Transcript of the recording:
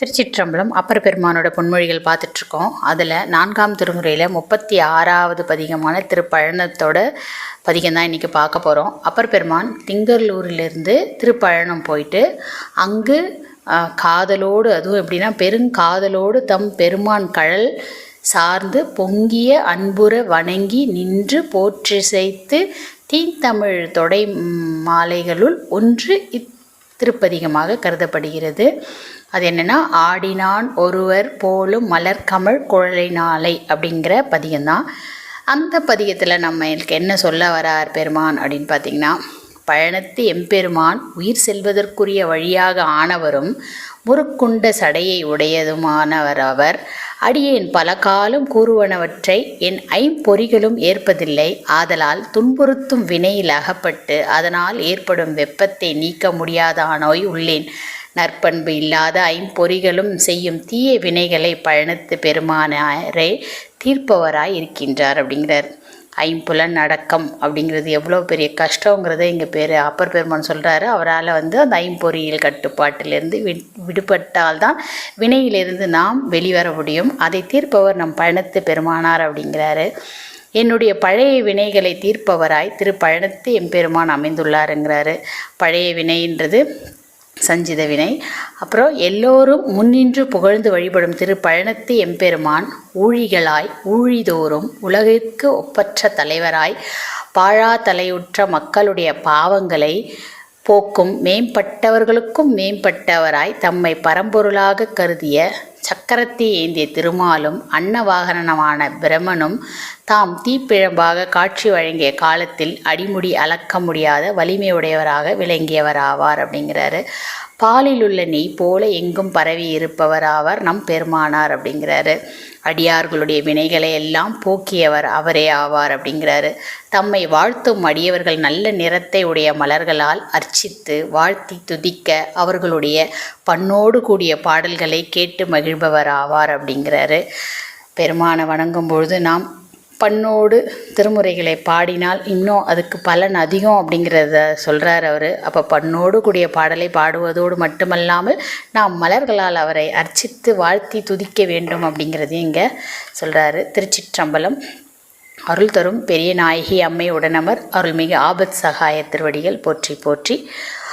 திருச்சிற்றம்பலம் அப்பர் பெருமானோட பொன்மொழிகள் பார்த்துட்ருக்கோம். அதில் நான்காம் திருமுறையில் முப்பத்தி ஆறாவது பதிகமான திருப்பழனத்தோட பதிகம் தான் இன்றைக்கி பார்க்க போகிறோம் அப்பர் பெருமான் திங்கர்லூரிலிருந்து திருப்பழனம் போயிட்டு அங்கு காதலோடு அதுவும் எப்படின்னா பெருங்காதலோடு தம் பெருமான் கழல் சார்ந்து பொங்கிய அன்புற வணங்கி நின்று போற்றிசைத்து தீந்தமிழ் தொடை மாலைகளுள் ஒன்று இத் திருப்பதிகமாக கருதப்படுகிறது. அது என்னென்னா ஆடினான் ஒருவர் போலும் மலர்கமழ் குழலினாலை அப்படிங்கிற பதியம்தான் அந்த பதிகத்தில் நம்ம எனக்கு என்ன சொல்ல வரார் பெருமான் அப்படின்னு பார்த்தீங்கன்னா பழனத்து எம்பெருமான் உயிர் செல்வதற்குரிய வழியாக ஆனவரும் முறுக்குண்ட சடையை உடையதுமானவர் அவர். அடியேன் பல காலம் கூறுவனவற்றை என் ஐம்பொறிகளும் ஏற்பதில்லை. ஆதலால் துன்புறுத்தும் வினையில் அகப்பட்டு அதனால் ஏற்படும் வெப்பத்தை நீக்க முடியாத நோய் உள்ளேன். நற்பண்பு இல்லாத ஐம்பொறிகளும் செய்யும் தீய வினைகளை பழனத்து பெருமானாரே தீர்ப்பவராய் இருக்கின்றார் அப்படிங்கிறார். ஐம்புலன் அடக்கம் அப்படிங்கிறது எவ்வளோ பெரிய கஷ்டங்கிறத இங்கே பேர் அப்பர் பெருமான் சொல்கிறாரு அவரால் வந்து அந்த ஐம்பொறியியல் கட்டுப்பாட்டிலிருந்து வி விடுபட்டால்தான் வினையிலிருந்து நாம் வெளிவர முடியும். அதை தீர்ப்பவர் நம் பழனத்து பெருமானார் அப்படிங்கிறாரு. என்னுடைய பழைய வினைகளை தீர்ப்பவராய் திரு பழனத்து எம்பெருமான் அமைந்துள்ளாருங்கிறாரு. பழைய வினைன்றது சஞ்சித வினை அப்புறம் எல்லோரும் முன்னின்று புகழ்ந்து வழிபடும் திரு பழனத்து எம்பெருமான் ஊழிகளாய் ஊழிதோறும் உலகிற்கு ஒப்பற்ற தலைவராய் பாழா தலையுற்ற மக்களுடைய பாவங்களை போக்கும் மேம்பட்டவர்களுக்கும் மேம்பட்டவராய் தம்மை பரம்பொருளாக கருதிய சக்கரத்தை ஏந்திய திருமாலும் அன்னவாகனமான பிரமனும் தாம் தீப்பிழம்பாக காட்சி வழங்கிய காலத்தில் அடிமுடி அளக்க முடியாத வலிமையுடையவராக விளங்கியவராவார் அப்படிங்கிறாரு. பாலில் உள்ள நெய் போல எங்கும் பரவி இருப்பவராவார் நம் பெருமானார் அப்படிங்கிறாரு. அடியார்களுடைய வினைகளை எல்லாம் போக்கியவர் அவரே ஆவார் அப்படிங்கிறாரு. தம்மை வாழ்த்தும் அடியவர்கள் நல்ல நிறத்தை உடைய மலர்களால் அர்ச்சித்து வாழ்த்தி துதிக்க அவர்களுடைய பண்ணோடு கூடிய பாடல்களை கேட்டு மகிழ்பவர் ஆவார் அப்படிங்கிறாரு. பெருமானை வணங்கும் பொழுது நாம் பண்ணோடு திருமுறைகளை பாடினால் இன்னும் அதுக்கு பலன் அதிகம் அப்படிங்கிறத சொல்கிறார் அவர். அப்போ பண்ணோடு கூடிய பாடலை பாடுவதோடு மட்டுமல்லாமல் நாம் மலர்களால் அவரை அர்ச்சித்து வாழ்த்தி துதிக்க வேண்டும் அப்படிங்கிறதையும் இங்கே சொல்கிறாரு திருச்சிற்றம்பலம். அருள் தரும் பெரிய நாயகி அம்மை உடனமர் அருள்மிகு ஆபத் சகாய திருவடிகள் போற்றி போற்றி.